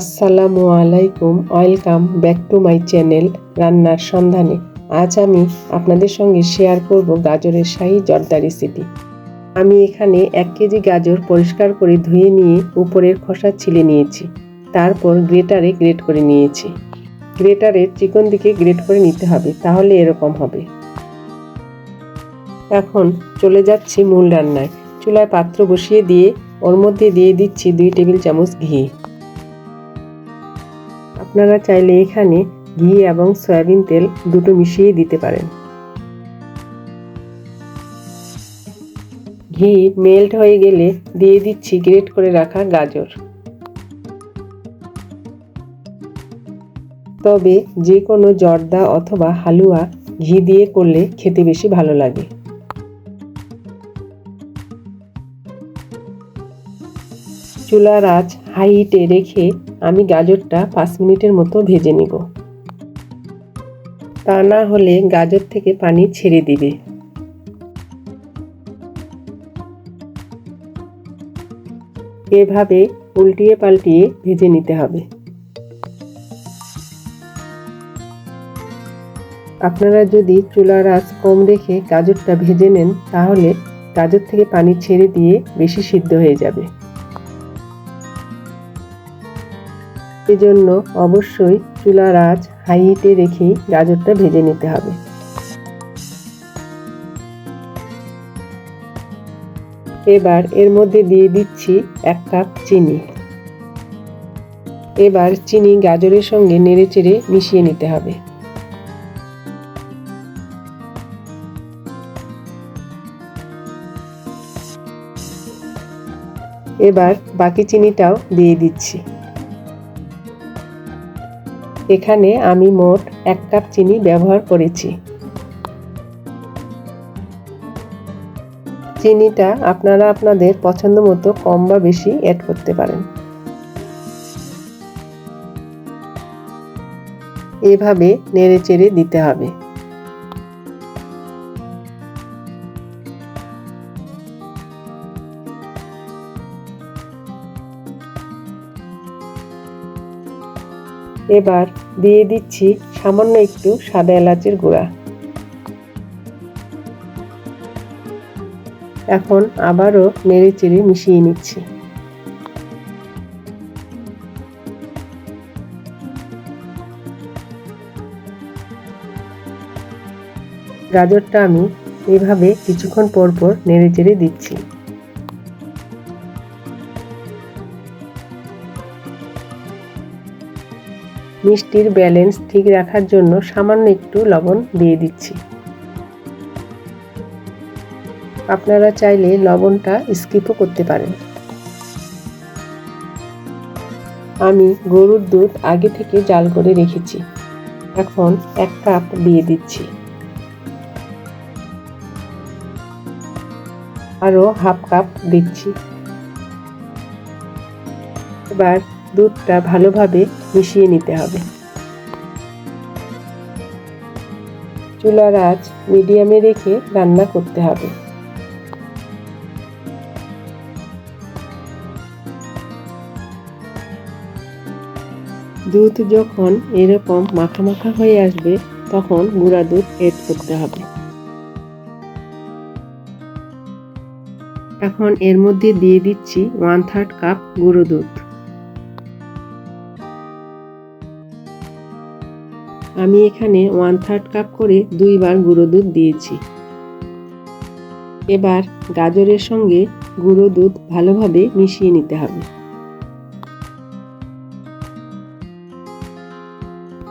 আসসালামু আলাইকুম, welcome back to my channel রান্নার সন্ধানে। আজ আমি আপনাদের সঙ্গে শেয়ার করব গাজরের শাহি জর্দা রেসিপি। আমি এখানে এক কেজি গাজর পরিষ্কার করে ধুয়ে নিয়ে উপরের খোসা ছিলে নিয়েছি। তারপর গ্রেটারে গ্রেট করে নিয়েছি। গ্রেটারে চিকন দিকে গ্রেট করে নিতে হবে, তাহলে এরকম হবে। এখন চলে যাচ্ছি মূল রান্নায়। চুলায় পাত্র বসিয়ে দিয়ে, ওর মধ্যে দিয়ে দিচ্ছি দুই টেবিল চামচ ঘি। আপনারা চাইলে এখানে ঘি এবং সয়াবিন তেল দুটো মিশিয়ে দিতে পারেন। ঘি মেল্ট হয়ে গেলে দিয়ে দিচ্ছি গ্রেট করে রাখা গাজর। তবে যে কোনো জর্দা অথবা হালুয়া ঘি দিয়ে করলে খেতে বেশি ভালো লাগে। চুলার আঁচ হাই হিটে রেখে আমি গাজরটা পাঁচ মিনিটের মতো ভেজে নিব। তা না হলে গাজর থেকে পানি ছেড়ে দিবে। এভাবে উল্টিয়ে পাল্টিয়ে ভেজে নিতে হবে। আপনারা যদি চুলার আঁচ কম রেখে গাজরটা ভেজে নেন, তাহলে গাজর থেকে পানি ছেড়ে দিয়ে বেশি সিদ্ধ হয়ে যাবে। এজন্য অবশ্যই চুলার আঁচ হাই হিটে রেখেই গাজরটা ভেজে নিতে হবে। এবার এর মধ্যে দিয়ে দিচ্ছি এক কাপ চিনি। এবার চিনি গাজরের সঙ্গে নেড়েচেড়ে মিশিয়ে নিতে হবে। এবার বাকি চিনিটাও দিয়ে দিচ্ছি। এখানে আমি মোট এক কাপ চিনি ব্যবহার করেছি। চিনিটা আপনারা আপনাদের পছন্দ মতো কম বা বেশি অ্যাড করতে পারেন। এভাবে নেড়ে চেড়ে দিতে হবে। এবার দিয়ে দিচ্ছি সামান্য একটু সাদা এলাচের গুঁড়া। এখন আবারও নেড়ে চেড়ে মিশিয়ে নিচ্ছি। গাজরটা আমি এভাবে কিছুক্ষণ পর পর নেড়ে চেড়ে দিচ্ছি। মিষ্টির ব্যালেন্স ঠিক রাখার জন্য সামান্য একটু লবণ দিয়ে দিচ্ছি। আপনারা চাইলে লবণটা স্কিপও করতে পারেন। আমি গরুর দুধ আগে থেকে জাল করে রেখেছি। এখন এক কাপ দিয়ে দিচ্ছি। আরও হাফ কাপ দিচ্ছি। এবার দুধটা ভালোভাবে মিশিয়ে নিতে হবে। চুলার আঁচ মিডিয়ামে রেখে রান্না করতে হবে। দুধ যখন এরকম মাখা মাখা হয়ে আসবে, তখন গুঁড়া দুধ এড করতে হবে। এখন এর মধ্যে দিয়ে দিচ্ছি ওয়ান থার্ড কাপ গুঁড়ো দুধ। আমি এখানে ওয়ান থার্ড কাপ করে দুইবার গুঁড়ো দুধ দিয়েছি। এবার গাজরের সঙ্গে গুঁড়ো দুধ ভালোভাবে মিশিয়ে নিতে হবে।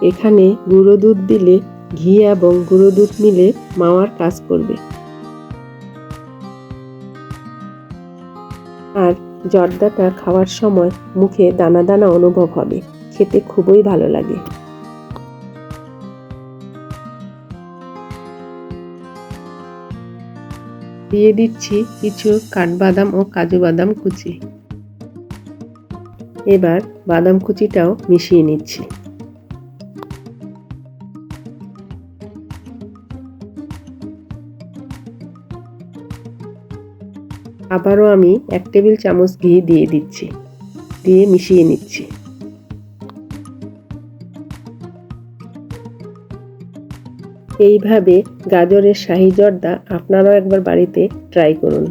এখানে গুঁড়ো দুধ দিলে ঘি এবং গুঁড়ো দুধ মিলে মাওয়ার কাজ করবে। আর জর্দাটা খাওয়ার সময় মুখে দানা দানা অনুভব হবে, খেতে খুবই ভালো লাগে। দিয়ে দিচ্ছি কিছু কাঠবাদাম ও কাজু বাদাম কুচি। এবার বাদাম কুচিটাও মিশিয়ে নিচ্ছি। আবারও আমি এক টেবিল চামচ ঘি দিয়ে দিচ্ছি। দিয়ে মিশিয়ে নিচ্ছি। এইভাবে গাজরের শাহি জর্দা আপনারাও একবার বাড়িতে ট্রাই করুন।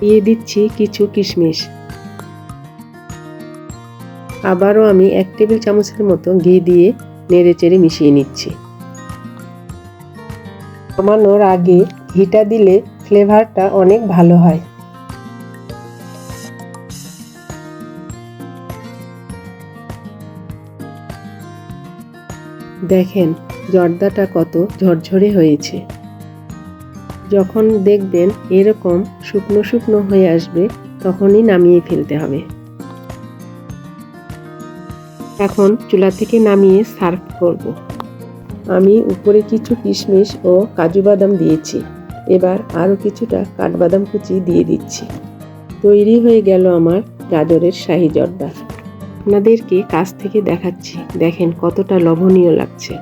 দিয়ে দিচ্ছি কিছু কিশমিশ। আবারও আমি এক টেবিল চামচের মতো ঘি দিয়ে নেড়ে চেড়ে মিশিয়ে নিচ্ছি। কমানোর আগে ঘিটা দিলে ফ্লেভারটা অনেক ভালো হয়। দেখেন, জর্দাটা কত ঝরঝরে হয়েছে। যখন দেখবেন এরকম শুকনো শুকনো হয়ে আসবে, তখনই নামিয়ে ফেলতে হবে। এখন চুলা থেকে নামিয়ে সার্ভ করব। আমি উপরে কিছু কিশমিশ ও কাজু বাদাম দিয়েছি। এবার আরও কিছুটা কাঠবাদাম কুচি দিয়ে দিচ্ছি। তৈরি হয়ে গেল আমার গাজরের শাহি জর্দা। আপনাদেরকে কাছ থেকে দেখাচ্ছি, দেখেন কতটা লোভনীয় লাগছে।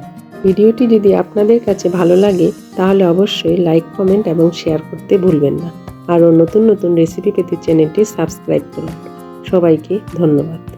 ভিডিওটি যদি আপনাদের কাছে ভালো লাগে, তাহলে অবশ্যই লাইক, কমেন্ট এবং শেয়ার করতে ভুলবেন না। আরও নতুন নতুন রেসিপি পেতে চ্যানেলটি সাবস্ক্রাইব করুন। সবাইকে ধন্যবাদ।